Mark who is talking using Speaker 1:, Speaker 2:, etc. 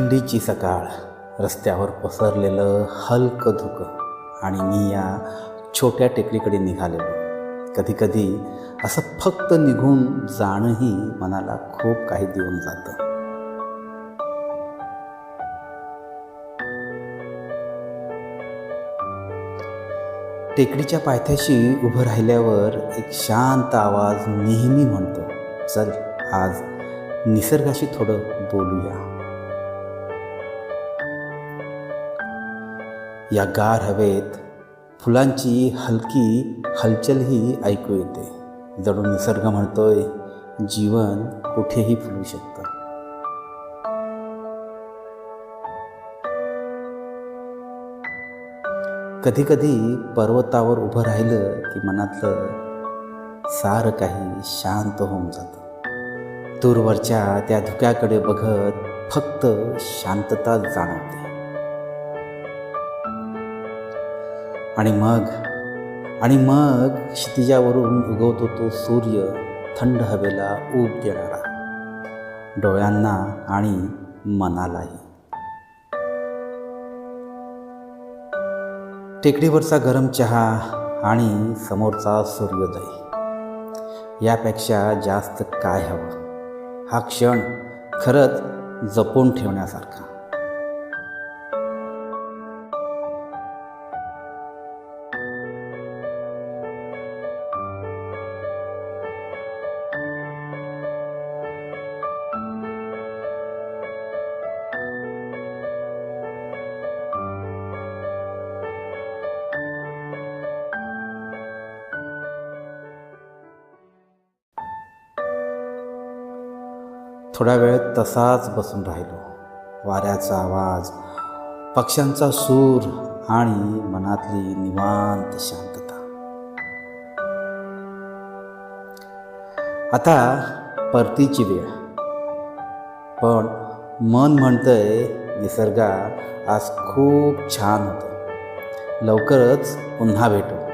Speaker 1: थंडीची सकाळ रस्त्यावर पसरलेलं हलकं धुकं आणि मी या छोट्या टेकडीकडे निघालेलो. कधीकधी असं फक्त निघून जाणंही मनाला खूप काही देऊन जातं. टेकडीच्या पायथ्याशी उभं राहिल्यावर एक शांत आवाज नेहमी म्हणतो चल आज निसर्गाशी थोडं बोलूया. या गार हवेत फुलांची हलकी हलचलही ऐकू येते. जणू निसर्ग म्हणतोय जीवन कुठेही फुलू शकतं. कधीकधी पर्वतावर उभं राहिलं की मनातलं सारं काही शांत होऊन जातं. दूरवरच्या त्या धुक्याकडे बघत फक्त शांतता जाणवते. आणि मग आणि मग क्षितिजावरून उगवतो तो सूर्य थंड हवेला ऊब देणारा. डोळ्यांना आणि मनालाही. टेकडीवरचा गरम चहा आणि समोरचा सूर्योदय. यापेक्षा जास्त काय हवं? हा क्षण खरंच जपून ठेवण्यासारखा. थोडा वेळ तसाच बसून राहिलो. वाऱ्याचा आवाज पक्ष्यांचा सूर आणि मनातली निवांत शांतता. आता परतीची वेळ. पण मन म्हणतंय निसर्गा आज खूप छान होतं. लवकरच पुन्हा भेटू.